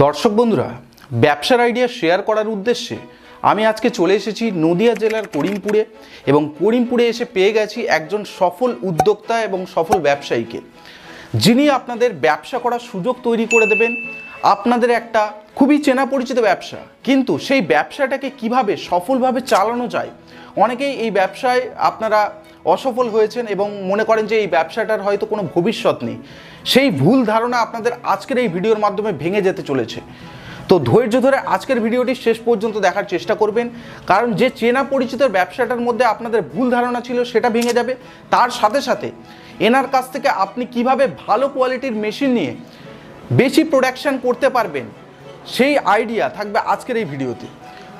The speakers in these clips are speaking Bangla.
দর্শক বন্ধুরা, ব্যবসার আইডিয়া শেয়ার করার উদ্দেশ্যে আমি আজকে চলে এসেছি নদিয়া জেলার করিমপুরে এবং করিমপুরে এসে পেয়ে গেছি একজন সফল উদ্যোক্তা এবং সফল ব্যবসায়ীকে। যিনি আপনাদের ব্যবসা করার সুযোগ তৈরি করে দেবেন। আপনাদের একটা খুবই চেনা পরিচিত ব্যবসা, কিন্তু সেই ব্যবসাটাকে কীভাবে সফলভাবে চালানো যায়? অনেকেই এই ব্যবসায় আপনারা অসফল হয়েছেন এবং মনে করেন যে এই ব্যবসাটার হয়তো কোনো ভবিষ্যৎ নেই। সেই ভুল ধারণা আপনাদের আজকের এই ভিডিওর মাধ্যমে ভেঙে যেতে চলেছে। তো ধৈর্য ধরে আজকের ভিডিওটি শেষ পর্যন্ত দেখার চেষ্টা করবেন। কারণ যে চেনা পরিচিত ব্যবসাটার মধ্যে আপনাদের ভুল ধারণা ছিল সেটা ভেঙে যাবে। তার সাথে সাথে এনার কাছ থেকে আপনি কীভাবে ভালো কোয়ালিটির মেশিন নিয়ে বেশি প্রোডাকশান করতে পারবেন, সেই আইডিয়া থাকবে আজকের এই ভিডিওতে।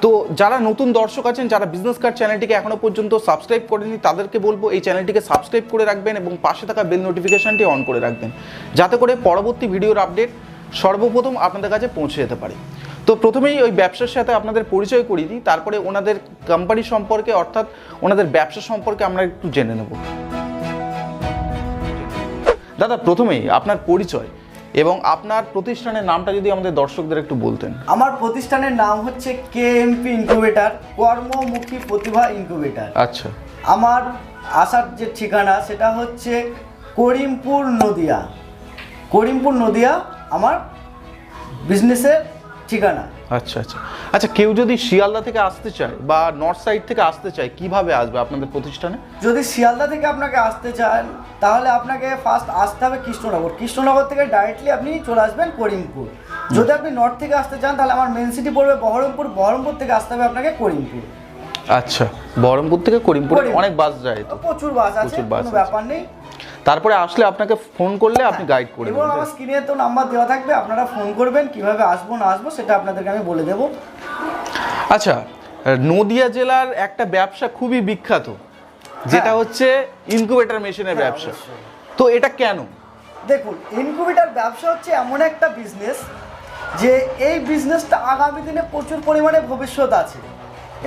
তো যারা নতুন দর্শক আছেন, যারা বিজনেস কার্ড চ্যানেলটিকে এখনও পর্যন্ত সাবস্ক্রাইব করেনি তাদেরকে বলব এই চ্যানেলটিকে সাবস্ক্রাইব করে রাখবেন এবং পাশে থাকা বেল নোটিফিকেশানটি অন করে রাখবেন। যাতে করে পরবর্তী ভিডিওর আপডেট সর্বপ্রথম আপনাদের কাছে পৌঁছে যেতে পারে। তো প্রথমেই ওই ব্যবসার সাথে আপনাদের পরিচয় করিয়ে দিই, তারপরে ওনাদের কোম্পানি সম্পর্কে, অর্থাৎ ওনাদের ব্যবসা সম্পর্কে আমরা একটু জেনে নেব। দাদা, প্রথমেই আপনার পরিচয়। এবং আপনার প্রতিষ্ঠানের নামটা যদি আমাদের দর্শকদের একটু বলতেন। আমার প্রতিষ্ঠানের নাম হচ্ছে কেএমপি ইনকিউবেটর কর্মমুখী প্রতিভা ইনকিউবেটর। আচ্ছা। আমার আসার যে ঠিকানা সেটা হচ্ছে করিমপুর নদিয়া। করিমপুর নদিয়া আমার বিজনেসের ঠিকানা। আচ্ছা আচ্ছা। আচ্ছা কেউ যদি শিয়ালদা থেকে আসতে চায় বা নর্থ সাইড থেকে আসতে চায় কীভাবে আসবে আপনাদের প্রতিষ্ঠানে? যদি শিয়ালদা থেকে আপনাকে আসতে চান তাহলে আপনাকে ফার্স্ট আসতে হবে কৃষ্ণনগর। কৃষ্ণনগর থেকে ডাইরেক্টলি আপনি চলে আসবেন করিমপুর। যদি আপনি নর্থ থেকে আসতে চান তাহলে আমার মেন সিটি পড়বে বহরমপুর। বহরমপুর থেকে আসতে হবে আপনাকে করিমপুর। আচ্ছা বহরমপুর থেকে করিমপুরে। অনেক বাস যায় তো? প্রচুর বাস আছে কোনো ব্যাপার নেই। তারপরে আসলে আপনাকে ফোন করলে আপনি গাইড করে এবং দেবেন। আমার স্ক্রিনে তো নাম্বার দেওয়া থাকবে আপনারা ফোন করবেন কীভাবে আসব না আসব সেটা আপনাদেরকে আমি বলে দেবো। আচ্ছা নদিয়া জেলার একটা ব্যবসা খুবই বিখ্যাত যেটা হ্যাঁ। হচ্ছে ইনকিউবেটর মেশিনের হ্যাঁ, ব্যবসা। তো এটা কেন? দেখুন ইনকিউবেটার ব্যবসা হচ্ছে এমন একটা বিজনেস যে এই বিজনেসটা আগামী দিনে প্রচুর পরিমাণে ভবিষ্যৎ আছে।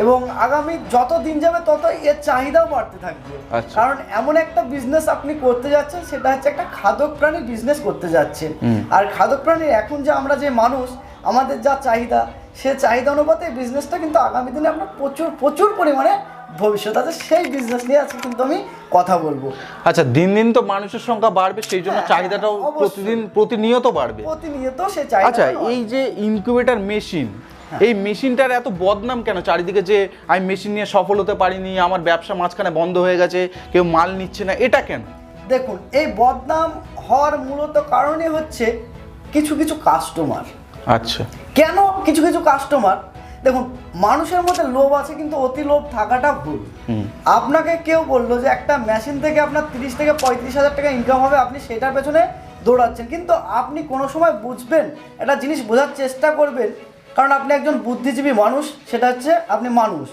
এবং আগামী যত দিন যাবে তত এর চাহিদাও বাড়তে থাকবে। আচ্ছা। কারণ এমন একটা বিজনেস আপনি করতে যাচ্ছেন সেটা হচ্ছে একটা খাদক প্রাণীর বিজনেস করতে যাচ্ছেন। আর খাদক প্রাণীর এখন যে আমরা যে মানুষ আমাদের যা চাহিদা সে চাহিদা অনুপাতে বিজনেসটা কিন্তু আগামী দিনে আপনার প্রচুর প্রচুর পরিমাণে ভবিষ্যৎ আছে। সেই বিজনেস নিয়ে আজকে কিন্তু আমি কথা বলব। আচ্ছা দিন দিন তো মানুষের সংখ্যা বাড়বে সেই জন্য হ্যাঁ, চাহিদাটাও হ্যাঁ, প্রতিদিন প্রতিনিয়ত বাড়বে। প্রতিনিয়ত সে চাহিদা আচ্ছা এই যে ইনকিউবেটর মেশিন এই মেশিনটার এত বদনাম কেন? চারিদিকে যে আমি মেশিন নিয়ে সফল হতে পারিনি আমার ব্যবসা মাঝখানে বন্ধ হয়ে গেছে কেউ মাল নিচ্ছে না এটা কেন? দেখুন এই বদনাম হওয়ার মূলত কারণে হচ্ছে কিছু কিছু কাস্টমার আচ্ছা। কেন কিছু কিছু কাস্টমার দেখুন মানুষের মধ্যে লোভ আছে কিন্তু অতি লোভ থাকাটা ভুল। আপনাকে কেউ বলল যে একটা মেশিন থেকে আপনার তিরিশ থেকে পঁয়ত্রিশ হাজার টাকা ইনকাম হবে আপনি সেটার পেছনে দৌড়াচ্ছেন। কিন্তু আপনি কোনো সময় বুঝবেন একটা জিনিস বোঝার চেষ্টা করবেন কারণ আপনি একজন বুদ্ধিজীবী মানুষ সেটা হচ্ছে আপনি মানুষ।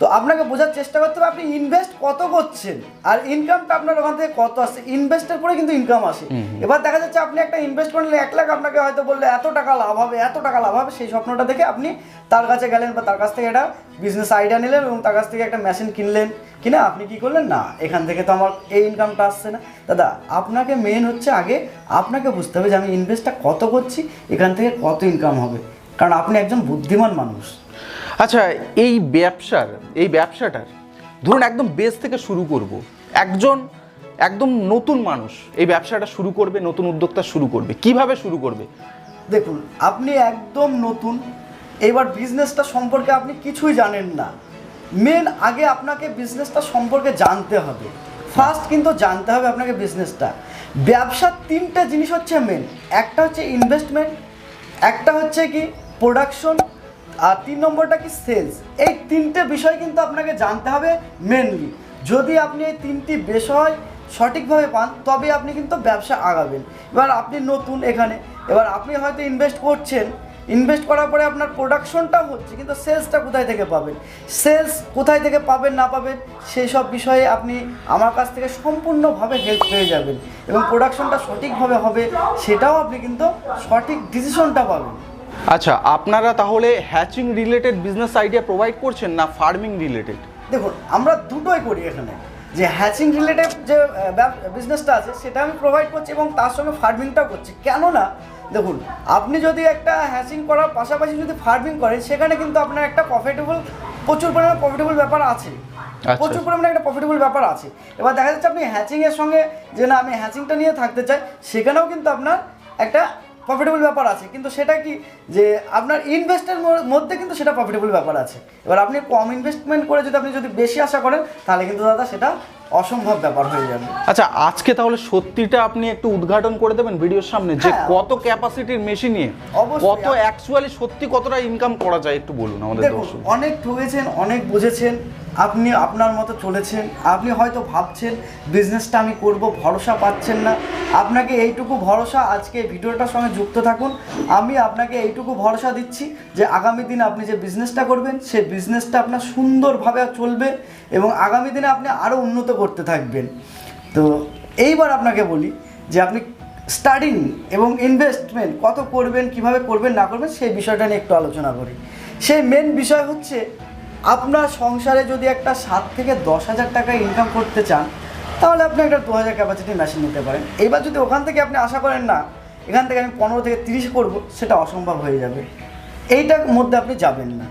তো আপনাকে বোঝার চেষ্টা করতে হবে আপনি ইনভেস্ট কত করছেন আর ইনকামটা আপনার ওখান থেকে কত আসছে। ইনভেস্টের পরে কিন্তু ইনকাম আসে। এবার দেখা যাচ্ছে আপনি একটা ইনভেস্ট করলে এক লাখ আপনাকে হয়তো বললে এত টাকা লাভ হবে এত টাকা লাভ হবে। সেই স্বপ্নটা দেখে আপনি তার কাছে গেলেন বা তার কাছ থেকে একটা বিজনেস আইডিয়া নিলেন এবং তার কাছ থেকে একটা মেশিন কিনলেন। কিনা আপনি কি করলেন? না এখান থেকে তো আমার এই ইনকামটা আসছে না। দাদা আপনাকে মেন হচ্ছে আগে আপনাকে বুঝতে হবে যে আমি ইনভেস্টটা কত করছি এখান থেকে কত ইনকাম হবে। কারণ আপনি একজন বুদ্ধিমান মানুষ। আচ্ছা এই ব্যবসার এই ব্যবসাটার ধরুন একদম বেস থেকে শুরু করব। একজন একদম নতুন মানুষ এই ব্যবসাটা শুরু করবে নতুন উদ্যোক্তা শুরু করবে। কীভাবে শুরু করবে? দেখুন আপনি একদম নতুন এবার বিজনেসটা সম্পর্কে আপনি কিছুই জানেন না। মেন আগে আপনাকে বিজনেসটা সম্পর্কে জানতে হবে। ফার্স্ট কিন্তু জানতে হবে আপনাকে বিজনেসটা ব্যবসার তিনটা জিনিস হচ্ছে মেন একটা হচ্ছে ইনভেস্টমেন্ট একটা হচ্ছে কি প্রোডাকশন আর তিন নম্বরটা কি সেলস এই তিনটে বিষয় কিন্তু আপনাকে জানতে হবে মেনলি যদি আপনি এই তিনটি বিষয় সঠিকভাবে পান, তবে আপনি কিন্তু ব্যবসা আগাবেন। এবার আপনি নতুন এখানে, এবার আপনি হয়তো ইনভেস্ট করছেন। ইনভেস্ট করার পরে আপনার প্রোডাকশনটা হচ্ছে, কিন্তু সেলসটা কোথায় থেকে পাবেন? সেলস কোথায় থেকে পাবেন, না পাবেন, সেই সব বিষয়ে আপনি আমার কাছ থেকে সম্পূর্ণভাবে হেল্প পেয়ে যাবেন। এবং প্রোডাকশনটা সঠিকভাবে হবে, সেটাও আপনি কিন্তু সঠিক ডিসিশনটা পাবেন। আচ্ছা আপনারা তাহলে hatching related business idea provide করছেন না ফার্মিং রিলেটেড দেখুন আমরা দুটোই করি এখানে। যে হ্যাচিং রিলেটেড যে বিজনেসটা আছে সেটা আমি প্রোভাইড করছি এবং তার সঙ্গে ফার্মিংটাও করছি। কেননা দেখুন আপনি যদি একটা হ্যাচিং করার পাশাপাশি যদি ফার্মিং করেন সেখানে কিন্তু আপনার একটা প্রফিটেবল প্রচুর পরিমাণে প্রফিটেবল ব্যাপার আছে। আচ্ছা। প্রচুর পরিমাণে একটা প্রফিটেবল ব্যাপার আছে। এবার দেখা যাচ্ছে আপনি হ্যাচিংয়ের সঙ্গে যে না আমি হ্যাচিংটা নিয়ে থাকতে চাই সেখানেও কিন্তু আপনার একটা প্রফিটেবল ব্যাপার আছে, কিন্তু সেটা কি যে আপনার ইনভেস্টের মধ্যে কিন্তু সেটা প্রফিটেবল ব্যাপার আছে। এবার আপনি কম ইনভেস্টমেন্ট করে যদি আপনি যদি বেশি আশা করেন, তাহলে কিন্তু দাদা সেটা অসম্ভব ব্যাপার হয়ে যাবে। আচ্ছা আজকে তাহলে সত্যিটা আপনি একটু উদ্ঘাটন করে দেবেন ভিডিওর সামনে যে হ্যাঁ, কত ক্যাপাসিটির মেশিন। কত অ্যাকচুয়ালি সত্যি কতটা ইনকাম করা যায় একটু বলুন আমাদের দর্শক। অনেক ঠকেছেন অনেক বুঝেছেন আপনি আপনার মতো চলেছেন আপনি হয়তো ভাবছেন বিজনেসটা আমি করব ভরসা পাচ্ছেন না। আপনাকে এইটুকু ভরসা আজকে ভিডিওটার সঙ্গে যুক্ত থাকুন। আমি আপনাকে এইটুকু ভরসা দিচ্ছি যে আগামী দিনে আপনি যে বিজনেসটা করবেন সেই বিজনেসটা আপনার সুন্দরভাবে চলবে এবং আগামী দিনে আপনি আরও উন্নত করতে থাকবেন। তো এইবার আপনাকে বলি যে আপনি স্টাডিং এবং ইনভেস্টমেন্ট কত করবেন, কীভাবে করবেন, না করবেন, সেই বিষয়টা নিয়ে একটু আলোচনা করি। সেই মেন বিষয় হচ্ছে আপনার সংসারে যদি একটা সাত থেকে দশ হাজার টাকা ইনকাম করতে চান, তাহলে আপনি একটা দু হাজার ক্যাপাসিটি মেশিন নিতে পারেন। এবার যদি ওখান থেকে আপনি আশা করেন না, এখান থেকে আমি পনেরো থেকে তিরিশ করব, সেটা অসম্ভব হয়ে যাবে। এইটার মধ্যে আপনি যাবেন না।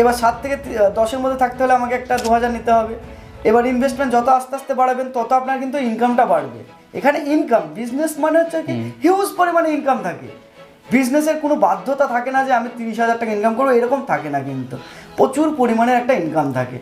এবার সাত থেকে দশের মধ্যে থাকতে হলে আমাকে একটা দু হাজার নিতে হবে। এবার ইনভেস্টমেন্ট যত আস্তে আস্তে বাড়াবেন তত আপনার কিন্তু ইনকামটা বাড়বে। এখানে ইনকাম বিজনেস মানে হচ্ছে কি হিউজ পরিমাণে ইনকাম থাকে। বিজনেসের কোনো বাধ্যতা থাকে না যে আমি তিরিশ হাজার টাকা ইনকাম করব এরকম থাকে না কিন্তু। প্রচুর পরিমাণের একটা ইনকাম থাকে।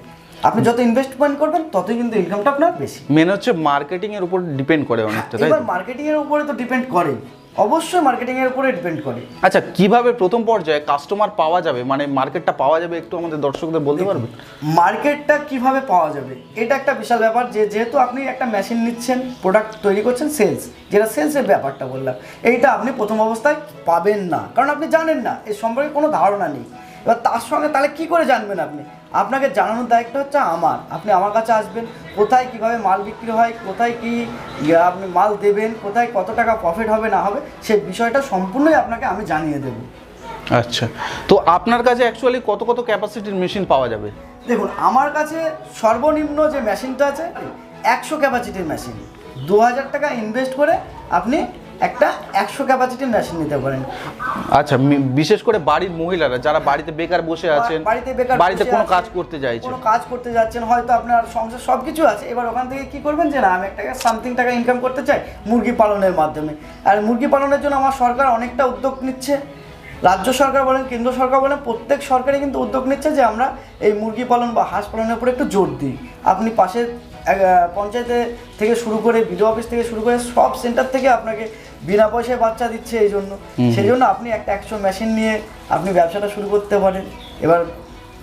আপনি যত ইনভেস্টমেন্ট করবেন ততই কিন্তু ইনকামটা আপনার বেশি। মেন হচ্ছে মার্কেটিং এর উপর ডিপেন্ড করে অনেকটা তাই এবার মার্কেটিং এর উপরে তো ডিপেন্ড করে অবশ্যই মার্কেটিং এর উপরে ডিপেন্ড করে। আচ্ছা কীভাবে প্রথম পর্যায়ে কাস্টমার পাওয়া যাবে? মানে মার্কেটটা পাওয়া যাবে একটু আমাদের দর্শকদের বলতে পারবে? মার্কেটটা কীভাবে পাওয়া যাবে? এটা একটা বিশাল ব্যাপার যে যেহেতু আপনি একটা মেশিন নিচ্ছেন প্রোডাক্ট তৈরি করছেন সেলস যেটা সেলসের ব্যাপারটা বললাম। এইটা আপনি প্রথম অবস্থায় পাবেন না। কারণ আপনি জানেন না এর সম্পর্কে কোনো ধারণা নেই। এবার তার সঙ্গে তাহলে কি করে জানবেন আপনি? আপনাকে জানানোর দায়িত্ব হচ্ছে আমার। আপনি আমার কাছে আসবেন কোথায় কীভাবে মাল বিক্রি হয় কোথায় কি আপনি মাল দেবেন কোথায় কত টাকা প্রফিট হবে না হবে সে বিষয়টা সম্পূর্ণই আপনাকে আমি জানিয়ে দেবো। আচ্ছা। তো আপনার কাছে অ্যাকচুয়ালি কত কত ক্যাপাসিটির মেশিন পাওয়া যাবে? দেখুন আমার কাছে সর্বনিম্ন যে মেশিনটা আছে একশো ক্যাপাসিটির মেশিন দু হাজার টাকা ইনভেস্ট করে আপনি একটা একশো ক্যাপাসিটির মেশিন নিতে পারেন। আচ্ছা বিশেষ করে বাড়ির মহিলারা যারা বাড়িতে বেকার বসে আছেন বাড়িতে বেকার বাড়িতে কোনো কাজ করতে চাইছেন। কোনো কাজ করতে যাচ্ছেন হয়তো আপনার সংসার সব কিছু আছে এবার ওখান থেকে কি করবেন যে না আমি একটা সামথিং টাকা ইনকাম করতে চাই মুরগি পালনের মাধ্যমে। আর মুরগি পালনের জন্য আমার সরকার অনেকটা উদ্যোগ নিচ্ছে। রাজ্য সরকার বলেন কেন্দ্র সরকার বলেন প্রত্যেক সরকারই কিন্তু উদ্যোগ নিচ্ছে যে আমরা এই মুরগি পালন বা হাঁস পালনের উপরে একটু জোর দিই। আপনি পাশে এক- আহ, পঞ্চায়েতে থেকে শুরু করে বিডিও অফিস থেকে শুরু করে সব সেন্টার থেকে আপনাকে বিনা পয়সায় বাচ্চা দিচ্ছে এই জন্য। সেই জন্য আপনি একটা একশো মেশিন নিয়ে আপনি ব্যবসাটা শুরু করতে পারেন। এবার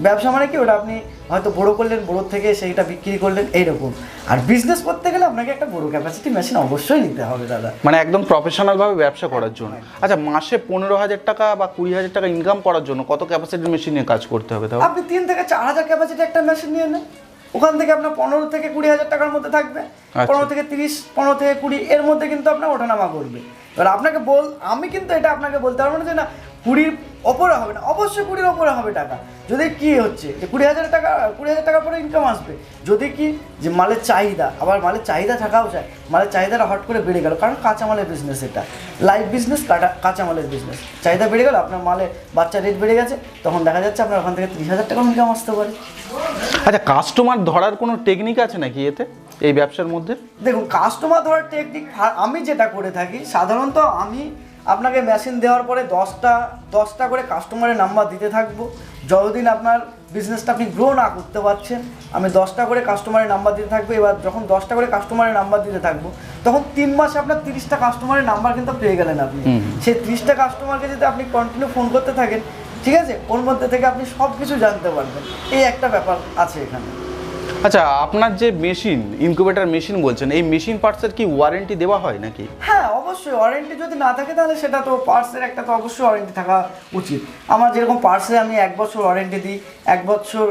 ব্যবসা মানে কি? ওটা আপনি হয়তো বড় করলেন বড়োর থেকে সেইটা বিক্রি করলেন এইরকম। আর বিজনেস করতে গেলে আপনাকে একটা বড় ক্যাপাসিটি মেশিন অবশ্যই নিতে হবে দাদা। মানে একদম প্রফেশনালভাবে ব্যবসা করার জন্য। আচ্ছা মাসে পনেরো হাজার টাকা বা কুড়ি হাজার টাকা ইনকাম করার জন্য কত ক্যাপাসিটির মেশিন নিয়ে কাজ করতে হবে তাহলে আপনি তিন থেকে চার হাজার ক্যাপাসিটি একটা মেশিন নিয়ে নেন। ওখান থেকে আপনার পনেরো থেকে কুড়ি হাজার টাকার মধ্যে থাকবে আচ্ছা। পনেরো থেকে তিরিশ পনেরো থেকে কুড়ি এর মধ্যে কিন্তু আপনার ওঠানামা করবে এবার আপনাকে বল আমি কিন্তু এটা আপনাকে বলতে পারব না যে না কুড়ির ওপরে হবে না অবশ্যই কুড়ির ওপরে হবে টাকা। যদি কি হচ্ছে যে কুড়ি হাজার টাকা কুড়ি হাজার টাকা পরে ইনকাম আসবে যদি কি যে মালের চাহিদা আবার মালের চাহিদা থাকাও চাই মালের চাহিদাটা হট করে বেড়ে গেল কারণ কাঁচামালের বিজনেস এটা। লাইভ বিজনেস কাটা কাঁচামালের বিজনেস চাহিদা বেড়ে গেল আপনার মালে বাচ্চা রেট বেড়ে গেছে তখন দেখা যাচ্ছে আপনার ওখান থেকে তিরিশ হাজার টাকা ইনকাম আসতে পারে। আচ্ছা কাস্টমার ধরার কোনো টেকনিক আছে নাকি এতে এই ব্যবসার মধ্যে? দেখুন কাস্টমার ধরার টেকনিক আমি যেটা করে থাকি সাধারণত আমি আপনাকে মেশিন দেওয়ার পরে দশটা দশটা করে কাস্টমারের নাম্বার দিতে থাকব। যতদিন আপনার বিজনেসটা আপনি গ্রো না করতে পারছেন আমি দশটা করে কাস্টমারের নাম্বার দিতে থাকব। এবার যখন দশটা করে কাস্টমারের নাম্বার দিতে থাকব তখন তিন মাসে আপনার তিরিশটা কাস্টমারের নাম্বার কিন্তু পেয়ে গেলেন আপনি। সেই তিরিশটা কাস্টমারকে যদি আপনি কন্টিনিউ ফোন করতে থাকেন ঠিক আছে? ওর মধ্যে থেকে আপনি সব কিছু জানতে পারবেন। এই একটা ব্যাপার আছে এখানে। আচ্ছা আপনার যে মেশিন ইনকিউবেটর মেশিন বলছেন এই মেশিন পার্টসের কি ওয়ারেন্টি দেওয়া হয় নাকি? হ্যাঁ অবশ্যই ওয়ারেন্টি যদি না থাকে তাহলে সেটা তো পার্সের একটা তো অবশ্যই ওয়ারেন্টি থাকা উচিত। আমার যেরকম পার্সে আমি এক বছর ওয়ারেন্টি দিই এক বছর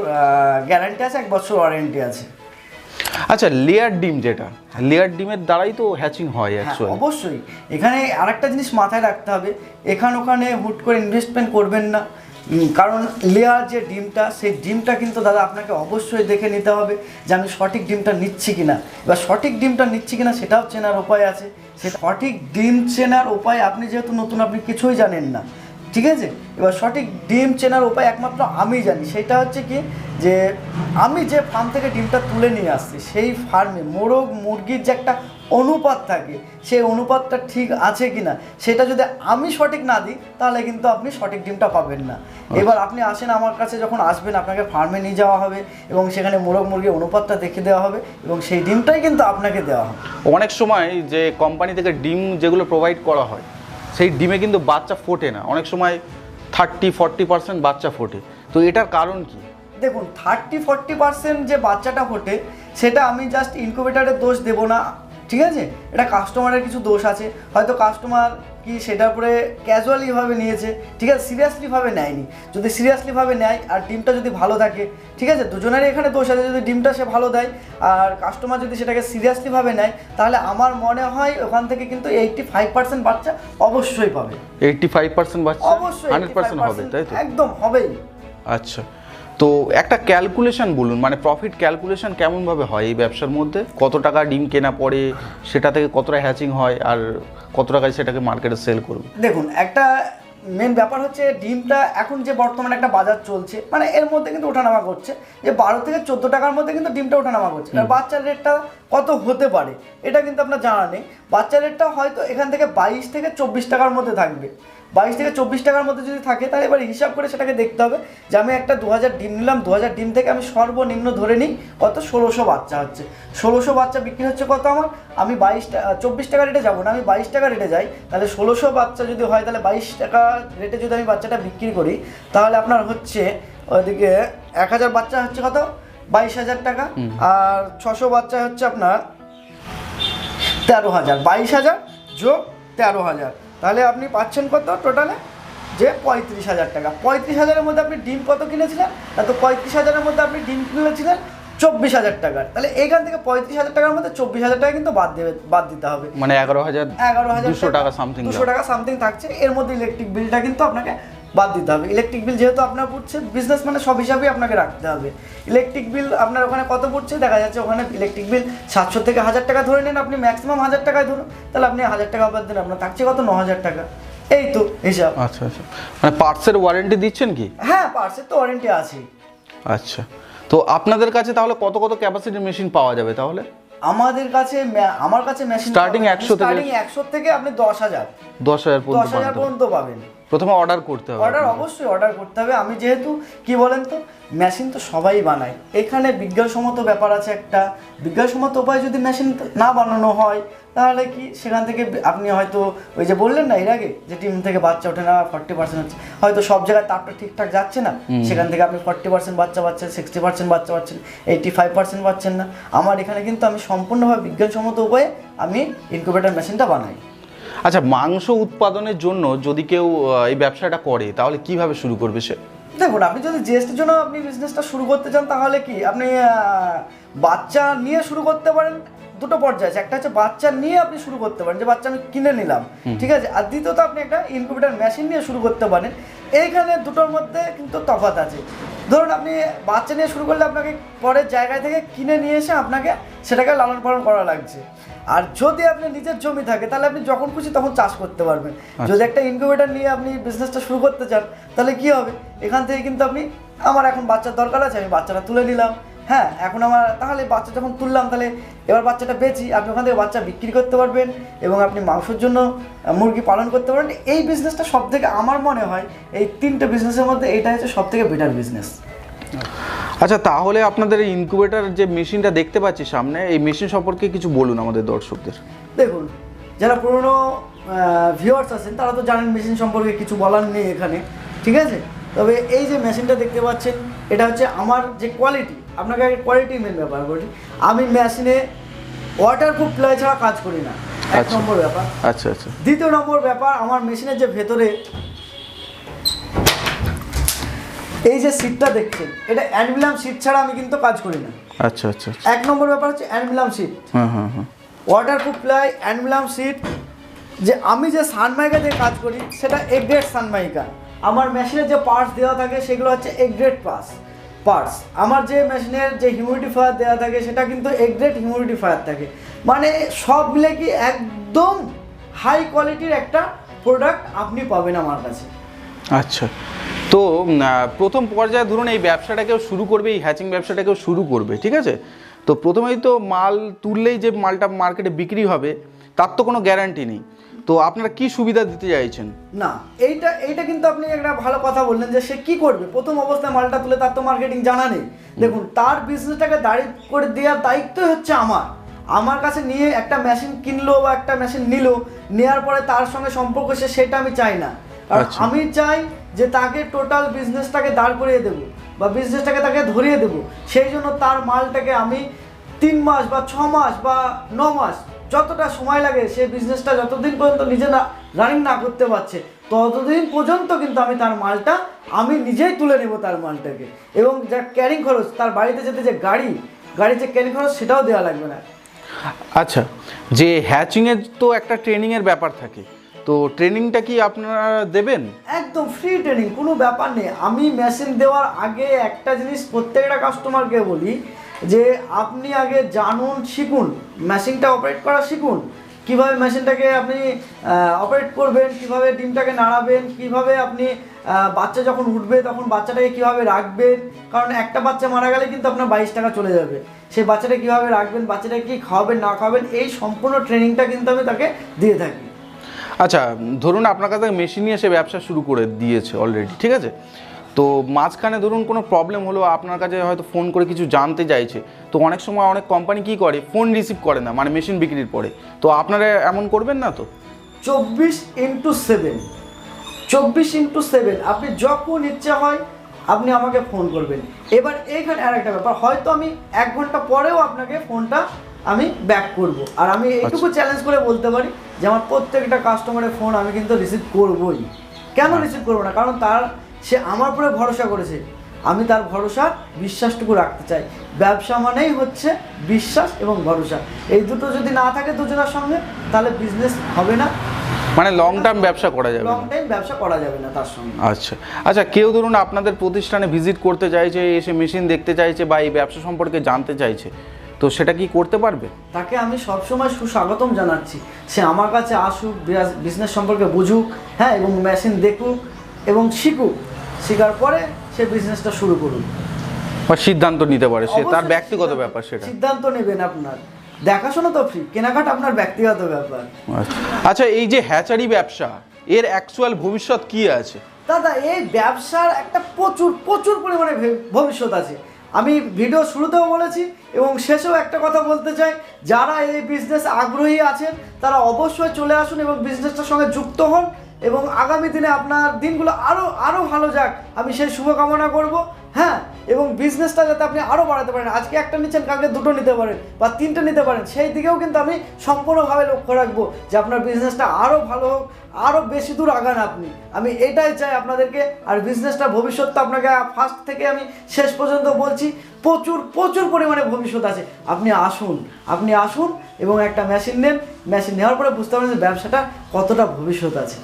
গ্যারান্টি আছে এক বছর ওয়ারেন্টি আছে। আচ্ছা লেয়ার ডিম যেটা লেয়ার ডিমের দ্বারাই তো হ্যাচিং হয় অ্যাকচুয়ালি অবশ্যই। এখানে আরেকটা জিনিস মাথায় রাখতে হবে এখান ওখানে হুট করে ইনভেস্টমেন্ট করবেন না। কারণ লেয়ার যে ডিমটা, সেই ডিমটা কিন্তু দাদা আপনাকে অবশ্যই দেখে নিতে হবে যে আমি সঠিক ডিমটা নিচ্ছি কিনা। এবার সঠিক ডিমটা নিচ্ছি কিনা সেটাও চেনার উপায় আছে। সে সঠিক ডিম চেনার উপায় আপনি যেহেতু নতুন, আপনি কিছুই জানেন না। ঠিক আছে? এবার সঠিক ডিম চেনার উপায় একমাত্র আমি জানি। সেটা হচ্ছে কি যে, আমি যে ফার্ম থেকে ডিমটা তুলে নিয়ে আসছি, সেই ফার্মে মোরগ, মুরগির যে একটা অনুপাত থাকে। সেই অনুপাতটা ঠিক আছে কিনা সেটা যদি আমি সঠিক না দিই তাহলে কিন্তু আপনি সঠিক ডিমটা পাবেন না। এবার আপনি আসেন আমার কাছে যখন আসবেন আপনাকে ফার্মে নিয়ে যাওয়া হবে এবং সেখানে মোরগ মুরগির অনুপাতটা দেখে দেওয়া হবে এবং সেই ডিমটাই কিন্তু আপনাকে দেওয়া হবে। অনেক সময় যে কোম্পানি থেকে ডিম যেগুলো প্রোভাইড করা হয় সেই ডিমে কিন্তু বাচ্চা ফোটে না। অনেক সময় থার্টি ফর্টি পার্সেন্ট বাচ্চা ফোটে। তো এটার কারণ কি? দেখুন থার্টি ফর্টি পার্সেন্ট যে বাচ্চাটা ফোটে সেটা আমি জাস্ট ইনকিউবেটারের দোষ দেবো না। ঠিক আছে? এটা কাস্টমারের কিছু দোষ আছে। হয়তো কাস্টমার কি সেটার উপরে ক্যাজুয়ালিভাবে নিয়েছে। ঠিক আছে? সিরিয়াসলিভাবে নেয়নি। যদি সিরিয়াসলিভাবে নেয় আর ডিমটা যদি ভালো থাকে ঠিক আছে? দুজনেরই এখানে দোষ আছে যদি ডিমটা সে ভালো দেয়। আর কাস্টমার যদি সেটাকে সিরিয়াসলিভাবে নেয় তাহলে আমার মনে হয় ওখান থেকে কিন্তু এইটটি ফাইভ পার্সেন্ট বাচ্চা অবশ্যই পাবে। এইটটি ফাইভ পার্সেন্ট বাচ্চা? অবশ্যই হান্ড্রেড পার্সেন্ট হবে তাই তো? একদম হবেই। আচ্ছা। তো একটা ক্যালকুলেশন বলুন মানে প্রফিট ক্যালকুলেশন কেমনভাবে হয় এই ব্যবসার মধ্যে? কত টাকা ডিম কেনা পড়ে সেটা থেকে কতটা হ্যাচিং হয় আর কত টাকায় সেটাকে মার্কেটে সেল করবে? দেখুন একটা মেন ব্যাপার হচ্ছে ডিমটা এখন যে বর্তমানে একটা বাজার চলছে মানে এর মধ্যে কিন্তু ওঠানামা করছে। যে বারো থেকে চোদ্দ টাকার মধ্যে কিন্তু ডিমটা ওঠানামা করছে। আর বাচ্চার রেটটা কত হতে পারে এটা কিন্তু আপনার জানা নেই। বাচ্চার রেটটা হয়তো এখান থেকে বাইশ থেকে চব্বিশ টাকার মধ্যে থাকবে। বাইশ থেকে চব্বিশ টাকার মধ্যে যদি থাকে তাহলে এবার হিসাব করে সেটাকে দেখতে হবে যে আমি একটা দু হাজার ডিম নিলাম দু হাজার ডিম থেকে আমি সর্বনিম্ন ধরে নিই কত? ষোলোশো বাচ্চা হচ্ছে। ষোলোশো বাচ্চা বিক্রি হচ্ছে কত আমার? আমি বাইশ টাকা চব্বিশ টাকা রেটে যাব না আমি বাইশ টাকা রেটে যাই তাহলে ষোলোশো বাচ্চা যদি হয় তাহলে বাইশ টাকা রেটে যদি আমি বাচ্চাটা বিক্রি করি তাহলে আপনার হচ্ছে ওইদিকে এক হাজার বাচ্চা হচ্ছে কত? বাইশ হাজার টাকা। আর ছশো বাচ্চা হচ্ছে আপনার তেরো হাজার বাইশ হাজার যোগ তেরো হাজার। তাহলে আপনি পাচ্ছেন কত টোটালে? যে পঁয়ত্রিশ হাজার টাকা। পঁয়ত্রিশ হাজারের মধ্যে আপনি ডিম কত কিনেছিলেন? না তো পঁয়ত্রিশ হাজারের মধ্যে আপনি ডিম কিনেছিলেন চব্বিশ হাজার টাকার। তাহলে এখান থেকে পঁয়ত্রিশ হাজার টাকার মধ্যে চব্বিশ হাজার টাকা কিন্তু বাদ দেবে বাদ দিতে হবে। মানে এগারো হাজার এগারো হাজার দুশো টাকা সামথিং দুশো টাকা সামথিং থাকছে। এর মধ্যে ইলেকট্রিক বিলটা কিন্তু আপনাকে বাদ দিতে হবে। ইলেকট্রিক বিল যেহেতু আপনার পড়ছে বিজনেস মানে সব হিসাবেই আপনাকে রাখতে হবে। ইলেকট্রিক বিল আপনার ওখানে কত পড়ছে? দেখা যাচ্ছে ওখানে ইলেকট্রিক বিল সাতশো থেকে হাজার টাকা ধরে নিন আপনি ম্যাক্সিমাম হাজার টাকায় ধরুন। তাহলে আপনি হাজার টাকা বাদ দিন আপনার থাকছে কত? ন হাজার টাকা। এই তো হিসাব। আচ্ছা আচ্ছা। মানে পার্টসের ওয়ারেন্টি দিচ্ছেন কি? হ্যাঁ পার্সের তো ওয়ারেন্টি আছে আচ্ছা। তো আপনাদের কাছে তাহলে কত কত ক্যাপাসিটির মেশিন পাওয়া যাবে তাহলে? আমাদের কাছে আমার কাছে মেশিন Starting 100 থেকে- স্টার্টিং একশো থেকে আপনি দশ হাজার। দশ হাজার পর্যন্ত পাবেন। প্রথমে অর্ডার করতে হবে অর্ডার অবশ্যই অর্ডার করতে হবে। আমি যেহেতু কি বলেন তো মেশিন তো সবাই বানায়। এখানে বিজ্ঞানসম্মত ব্যাপার আছে একটা। বিজ্ঞানসম্মত উপায় যদি মেশিন না বানানো হয় তাহলে কি সেখান থেকে আপনি হয়তো ওই যে বললেন না এর আগে যে টিম থেকে বাচ্চা ওঠে না ফর্টি পার্সেন্ট হচ্ছে হয়তো সব জায়গায় তাপটা ঠিকঠাক যাচ্ছে না। সেখান থেকে আপনি ফর্টি পার্সেন্ট বাচ্চা পাচ্ছেন সিক্সটি পার্সেন্ট বাচ্চা পাচ্ছেন এইটি ফাইভ পার্সেন্ট পাচ্ছেন না। আমার এখানে কিন্তু আমি সম্পূর্ণভাবে বিজ্ঞানসম্মত উপায়ে আমি ইনকিউবেটার মেশিনটা বানাই। আচ্ছা মাংস উৎপাদনের জন্য যদি কেউ এই ব্যবসাটা করে তাহলে কীভাবে শুরু করবে সে? দেখুন আপনি যদি জিএসটির জন্য আপনি বিজনেসটা শুরু করতে চান তাহলে কি? আপনি বাচ্চা নিয়ে শুরু করতে পারেন। দুটো পর্যায়ে আছে। একটা হচ্ছে বাচ্চা নিয়ে আপনি শুরু করতে পারেন যে বাচ্চা আমি কিনে নিলাম। ঠিক আছে? আর দ্বিতীয়ত আপনি একটা ইনকিউবেটার মেশিন নিয়ে শুরু করতে পারেন। এইখানে দুটোর মধ্যে কিন্তু তফাৎ আছে। ধরুন আপনি বাচ্চা নিয়ে শুরু করলে আপনাকে পরের জায়গায় থেকে কিনে নিয়ে এসে আপনাকে সেটাকে লালন পালন করা লাগছে। আর যদি আপনি নিজের জমি থাকে তাহলে আপনি যখন খুশি তখন চাষ করতে পারবেন। যদি একটা ইনকিউবেটার নিয়ে আপনি বিজনেসটা শুরু করতে চান তাহলে কি হবে? এখান থেকে কিন্তু আপনি আমার এখন বাচ্চার দরকার আছে আমি বাচ্চাটা তুলে নিলাম। হ্যাঁ এখন আমার তাহলে বাচ্চা যখন তুললাম তাহলে এবার বাচ্চাটা বেচি আপনি ওখান থেকে বাচ্চা বিক্রি করতে পারবেন এবং আপনি মাংসের জন্য মুরগি পালন করতে পারবেন। এই বিজনেসটা সব থেকে আমার মনে হয় এই তিনটে বিজনেসের মধ্যে এইটা হচ্ছে সব থেকে বেটার বিজনেস আচ্ছা তাহলে আপনাদের এই ইনকিউবেটার যে মেশিনটা দেখতে পাচ্ছি সামনে এই মেশিন সম্পর্কে কিছু বলুন আমাদের দর্শকদের। দেখুন যারা পুরনো ভিউয়ার্স আছেন তারা তো জানেন মেশিন সম্পর্কে কিছু বলার নেই এখানে ঠিক আছে? তবে এই যে মেশিনটা দেখতে পাচ্ছেন এটা হচ্ছে আমার যে কোয়ালিটি আপনাকে আগে কোয়ালিটি মেন ব্যাপার বলি। আমি মেশিনে ওয়াটারপ্রুফ প্লাই ছাড়া কাজ করি না। এক আচ্ছা। নম্বর ব্যাপার। আচ্ছা আচ্ছা। দ্বিতীয় নম্বর ব্যাপার আমার মেশিনের যে ভেতরে এই যে সিটটা দেখছেন এটা অ্যানবিলাম সিট ছাড়া আমি কিন্তু কাজ করি না। আচ্ছা আচ্ছা আচ্ছা। এক নম্বর ব্যাপার হচ্ছে অ্যানবিলাম সিট হ্যাঁ হ্যাঁ হ্যাঁ ওয়াটারপ্রুফ প্লাই অ্যানবিলাম সিট যে আমি যে সানমাইকা দিয়ে কাজ করি সেটা এগ্রেড সানমাইকা আমার মেশিনের যে পার্টস দেওয়া থাকে সেগুলো হচ্ছে এগ্রেড পাস পার্টস আমার যে মেশিনের যে হিউমিডিফায়ার দেওয়া থাকে সেটা কিন্তু এগ্রেড হিউমিডিফায়ার থাকে। মানে সব মিলে কি একদম হাই কোয়ালিটির একটা প্রোডাক্ট আপনি পাবেন আমার কাছে। আচ্ছা। তো প্রথম পর্যায়ে ধরুন এই ব্যবসাটাকেও শুরু করবে এই হ্যাচিং ব্যবসাটাকেও শুরু করবে ঠিক আছে? তো প্রথমেই তো মাল তুললেই যে মালটা মার্কেটে বিক্রি হবে তার তো কোনো গ্যারান্টি নেই। তো আপনারা কি সুবিধা দিতে চাইছেন? না এইটা এইটা কিন্তু আপনি একটা ভালো কথা বললেন যে সে কি করবে? প্রথম অবস্থায় মালটা তুলে তার তো মার্কেটিং জানা নেই। দেখুন তার বিজনেসটাকে দাঁড়িয়ে করে দেওয়ার দায়িত্বই হচ্ছে আমার। আমার কাছে নিয়ে একটা মেশিন কিনলো বা একটা মেশিন নিল নেওয়ার পরে তার সঙ্গে সম্পর্ক সে সেটা আমি চাই না। আর আচ্ছা। আমি চাই যে তাকে টোটাল বিজনেসটাকে দাঁড় করিয়ে দেবো বা বিজনেসটাকে তাকে ধরিয়ে দেবো, সেই জন্য তার মালটাকে আমি তিন মাস বা ছ মাস বা ন মাস যতটা সময় লাগে সে বিজনেসটা যতদিন পর্যন্ত নিজে না রানিং না করতে পারছে, ততদিন পর্যন্ত কিন্তু আমি তার মালটা আমি নিজেই তুলে নেব তার মালটাকে। এবং যা ক্যারিং খরচ, তার বাড়িতে যেতে যে গাড়ি, গাড়ির যে ক্যারিং খরচ সেটাও দেওয়া লাগবে না। আচ্ছা যে হ্যাচিংয়ের তো একটা ট্রেনিংয়ের ব্যাপার থাকে। তো ট্রেনিংটা কি আপনারা দেবেন? একদম ফ্রি ট্রেনিং কোনো ব্যাপার নেই। আমি মেশিন দেওয়ার আগে একটা জিনিস প্রত্যেকটা কাস্টমারকে বলি যে, আপনি আগে জানুন, শিখুন। মেশিনটা অপারেট করা শিখুন। কীভাবে মেশিনটাকে আপনি অপারেট করবেন, কীভাবে ডিমটাকে নাড়াবেন, কীভাবে আপনি বাচ্চা যখন উঠবে, তখন বাচ্চাটাকে কীভাবে রাখবেন? কারণ একটা বাচ্চা মারা গেলে কিন্তু আপনার বাইশ টাকা চলে যাবে। সেই বাচ্চাটা কীভাবে রাখবেন, বাচ্চাটাকে কি খাওয়াবেন, না খাওয়াবেন, এই সম্পূর্ণ ট্রেনিংটা কিন্তু আমি তাকে দিয়ে থাকি। আচ্ছা ধরুন আপনার কাছে মেশিন নিয়ে এসে ব্যবসা শুরু করে দিয়েছে অলরেডি ঠিক আছে? তো মাঝখানে ধরুন কোনো প্রবলেম হলো, আপনার কাছে হয়তো ফোন করে কিছু জানতে চাইছে, তো অনেক সময় অনেক কোম্পানি কি করে ফোন রিসিভ করে না মানে মেশিন বিক্রির পরে। তো আপনারা এমন করবেন না তো? চব্বিশ ইন্টু সেভেন চব্বিশ ইন্টু সেভেন আপনি যখন ইচ্ছা হয়, আপনি আমাকে ফোন করবেন। এবার এইখানে আর একটা ব্যাপার, হয়তো আমি এক ঘণ্টা পরেও আপনাকে ফোনটা আমি ব্যাক করব। আর আমি এইটুকু চ্যালেঞ্জ করে বলতে পারি যে আমার প্রত্যেকটা কাস্টমারের ফোন আমি কিন্তু রিসিভ করবই। কেন রিসিভ করব না? কারণ তার সে আমার উপরে ভরসা করেছে। আমি তার ভরসা বিশ্বাসটুকু রাখতে চাই। ব্যবসা মানেই হচ্ছে বিশ্বাস এবং ভরসা। এই দুটো যদি না থাকে দুজনের সঙ্গে তাহলে বিজনেস হবে না। মানে লং টার্ম ব্যবসা করা যাবে লং টাইম ব্যবসা করা যাবে না তার সঙ্গে। আচ্ছা। আচ্ছা কেউ ধরুন আপনাদের প্রতিষ্ঠানে ভিজিট করতে চাইছে এসে মেশিন দেখতে চাইছে বা এই ব্যবসা সম্পর্কে জানতে চাইছে। তো সেটা কি করতে পারবে? তাকে আমি সবসময় সুস্বাগতম জানাচ্ছি। সে আমার কাছে আসুক বিজনেস সম্পর্কে বুঝুক হ্যাঁ এবং মেশিন দেখুক এবং শিখুক। শেখার পরে সে বিজনেসটা শুরু করুক। বা সিদ্ধান্ত নিতে পারে সে তার ব্যক্তিগত ব্যাপার সেটা। সিদ্ধান্ত নেবেন আপনার। দেখাশোনা তো ফ্রি কেনাকাটা আপনার ব্যক্তিগত ব্যাপার। আচ্ছা। আচ্ছা এই যে হ্যাচারি ব্যবসা এর অ্যাকচুয়াল ভবিষ্যৎ কি আছে? দাদা এই ব্যবসার একটা প্রচুর প্রচুর পরিমাণে ভবিষ্যৎ আছে। আমি ভিডিও শুরুতেও বলেছি এবং শেষেও একটা কথা বলতে চাই, যারা এই বিজনেস আগ্রহী আছেন, তারা অবশ্যই চলে আসুন এবং বিজনেসটার সঙ্গে যুক্ত হন এবং আগামী দিনে আপনার দিনগুলো আরও আরও ভালো যাক। আমি সেই শুভকামনা করব। হ্যাঁ এবং বিজনেসটা যাতে আপনি আরও বাড়াতে পারেন। আজকে একটা নিচ্ছেন, কালকে দুটো নিতে পারেন বা তিনটে নিতে পারেন, সেই দিকেও কিন্তু আমি সম্পূর্ণভাবে লক্ষ্য রাখব যে আপনার বিজনেসটা আরও ভালো হোক আরও বেশি দূর আগান আপনি। আমি এটাই চাই আপনাদেরকে, আর বিজনেসটা ভবিষ্যৎটা আপনাকে ফার্স্ট থেকে আমি শেষ পর্যন্ত বলছি, প্রচুর প্রচুর পরিমাণে ভবিষ্যৎ আছে। আপনি আসুন আপনি আসুন এবং একটা মেশিন নেন। মেশিন নেওয়ার পরে বুঝতে পারবেন যে ব্যবসাটা কতটা ভবিষ্যৎ আছে।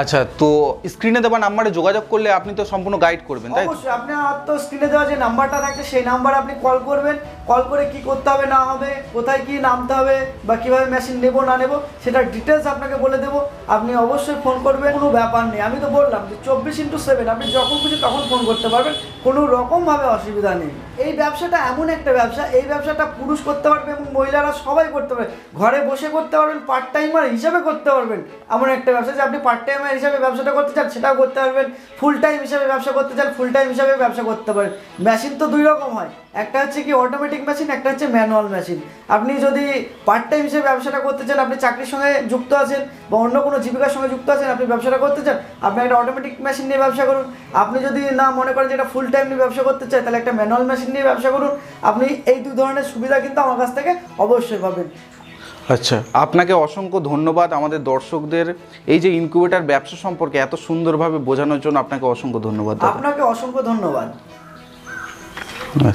আচ্ছা তো স্ক্রিনে দেওয়া নাম্বারে যোগাযোগ করলে আপনি তো সম্পূর্ণ গাইড করবেন, তাই অবশ্যই, আপনি আর তো স্ক্রিনে দেওয়া যে নাম্বারটা থাকছে, সেই নাম্বারে আপনি কল করবেন। কল করে কি করতে হবে, না হবে, কোথায় কি নামতে হবে, বা কীভাবে মেশিন নেব, না নেব সেটা ডিটেলস আপনাকে বলে দেবো। আপনি অবশ্যই ফোন করবেন, কোনো ব্যাপার নেই। আমি তো বললাম যে চব্বিশ ইন্টু সেভেন আপনি যখন খুশি তখন ফোন করতে পারবেন, কোনো রকমভাবে অসুবিধা নেই। এই ব্যবসাটা এমন একটা ব্যবসা, এই ব্যবসাটা পুরুষ করতে পারবে এবং মহিলারা সবাই করতে পারবে। ঘরে বসে করতে পারবেন পার্ট টাইমার হিসাবে করতে পারবেন, এমন একটা ব্যবসা যে আপনি পার্ট টাইমার হিসাবে ব্যবসাটা করতে চান, সেটাও করতে পারবেন। ফুল টাইম হিসাবে ব্যবসা করতে চান ফুল টাইম হিসাবে ব্যবসা করতে পারেন। মেশিন তো দুই রকম হয়। একটা হচ্ছে কি অটোমেটিক মেশিন একটা হচ্ছে ম্যানুয়াল মেশিন আপনি যদি পার্ট টাইম হিসেবে ব্যবসাটা করতে চান, আপনি চাকরির সঙ্গে যুক্ত আছেন বা অন্য কোনো জীবিকার সঙ্গে যুক্ত আছেন, আপনি ব্যবসাটা করতে চান, আপনি একটা অটোমেটিক মেশিন নিয়ে ব্যবসা করুন। আপনি যদি না মনে করেন যে এটা ফুল টাইম নিয়ে ব্যবসা করতে চাই তাহলে একটা ম্যানুয়াল মেশিন নিয়ে ব্যবসা করুন। আপনি এই দু ধরনের সুবিধা কিন্তু আমার কাছ থেকে অবশ্যই পাবেন। আচ্ছা। আপনাকে অসংখ্য ধন্যবাদ আমাদের দর্শকদের। এই যে ইনকিউবেটার ব্যবসা সম্পর্কে এত সুন্দরভাবে বোঝানোর জন্য আপনাকে অসংখ্য ধন্যবাদ আপনাকে অসংখ্য ধন্যবাদ। আচ্ছা।